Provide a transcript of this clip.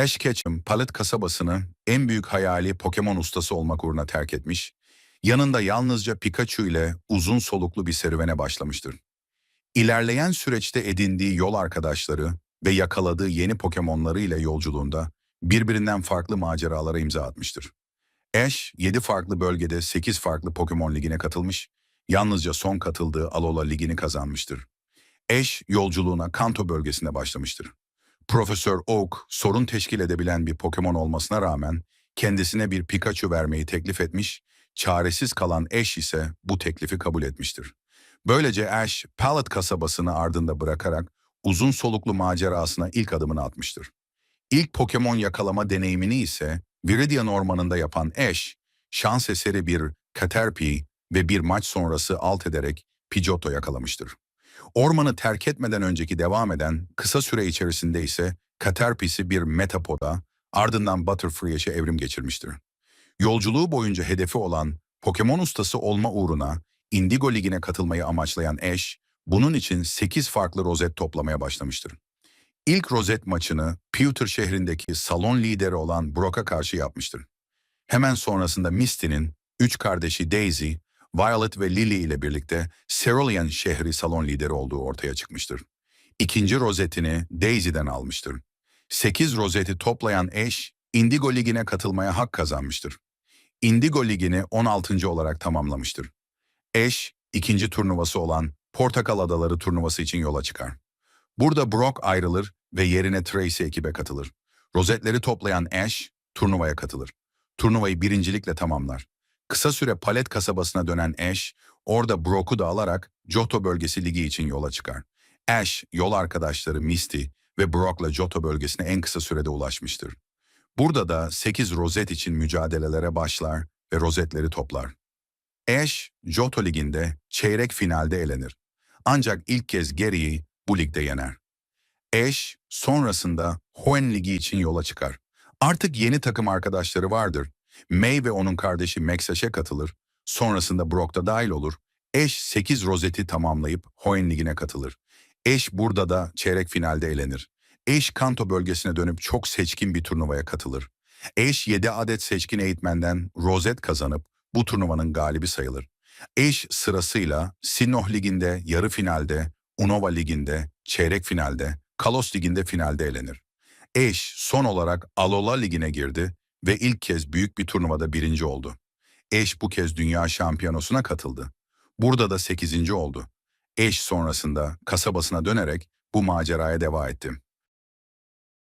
Ash Ketchum, Palet kasabasını en büyük hayali Pokemon ustası olmak uğruna terk etmiş, yanında yalnızca Pikachu ile uzun soluklu bir serüvene başlamıştır. İlerleyen süreçte edindiği yol arkadaşları ve yakaladığı yeni Pokemon'ları ile yolculuğunda birbirinden farklı maceralara imza atmıştır. Ash, 7 farklı bölgede 8 farklı Pokemon Ligi'ne katılmış, yalnızca son katıldığı Alola Ligi'ni kazanmıştır. Ash, yolculuğuna Kanto bölgesinde başlamıştır. Profesör Oak, sorun teşkil edebilen bir Pokemon olmasına rağmen kendisine bir Pikachu vermeyi teklif etmiş, çaresiz kalan Ash ise bu teklifi kabul etmiştir. Böylece Ash, Pallet kasabasını ardında bırakarak uzun soluklu macerasına ilk adımını atmıştır. İlk Pokemon yakalama deneyimini ise Viridian Ormanı'nda yapan Ash, şans eseri bir Caterpie ve bir maç sonrası alt ederek Pidgeotto yakalamıştır. Ormanı terk etmeden önceki devam eden kısa süre içerisinde ise Caterpie'si bir Metapod'a, ardından Butterfree'ye evrim geçirmiştir. Yolculuğu boyunca hedefi olan Pokemon ustası olma uğruna Indigo Ligi'ne katılmayı amaçlayan Ash, bunun için 8 farklı rozet toplamaya başlamıştır. İlk rozet maçını Pewter şehrindeki salon lideri olan Brock'a karşı yapmıştır. Hemen sonrasında Misty'nin üç kardeşi Daisy, Violet ve Lily ile birlikte Cerulean şehri salon lideri olduğu ortaya çıkmıştır. İkinci rozetini Daisy'den almıştır. 8 rozeti toplayan Ash, Indigo Ligi'ne katılmaya hak kazanmıştır. Indigo Ligi'ni 16. olarak tamamlamıştır. Ash, ikinci turnuvası olan Portakal Adaları turnuvası için yola çıkar. Burada Brock ayrılır ve yerine Tracy ekibe katılır. Rozetleri toplayan Ash, turnuvaya katılır. Turnuvayı birincilikle tamamlar. Kısa süre Palet kasabasına dönen Ash, orada Brock'u da alarak Johto bölgesi ligi için yola çıkar. Ash, yol arkadaşları Misty ve Brock'la Johto bölgesine en kısa sürede ulaşmıştır. Burada da 8 rozet için mücadelelere başlar ve rozetleri toplar. Ash, Johto liginde çeyrek finalde elenir. Ancak ilk kez Gary'i bu ligde yener. Ash, sonrasında Hoenn Ligi için yola çıkar. Artık yeni takım arkadaşları vardır. May ve onun kardeşi Ash'e katılır. Sonrasında Brock da dahil olur. Ash 8 rozeti tamamlayıp Hoenn Ligi'ne katılır. Ash burada da çeyrek finalde elenir. Ash Kanto bölgesine dönüp çok seçkin bir turnuvaya katılır. Ash 7 adet seçkin eğitmenden rozet kazanıp bu turnuvanın galibi sayılır. Ash sırasıyla Sinnoh Ligi'nde yarı finalde, Unova Ligi'nde çeyrek finalde, Kalos Ligi'nde finalde elenir. Ash son olarak Alola Ligi'ne girdi ve ilk kez büyük bir turnuvada birinci oldu. Ash bu kez dünya şampiyonosuna katıldı. Burada da 8. oldu. Ash sonrasında kasabasına dönerek bu maceraya devam etti.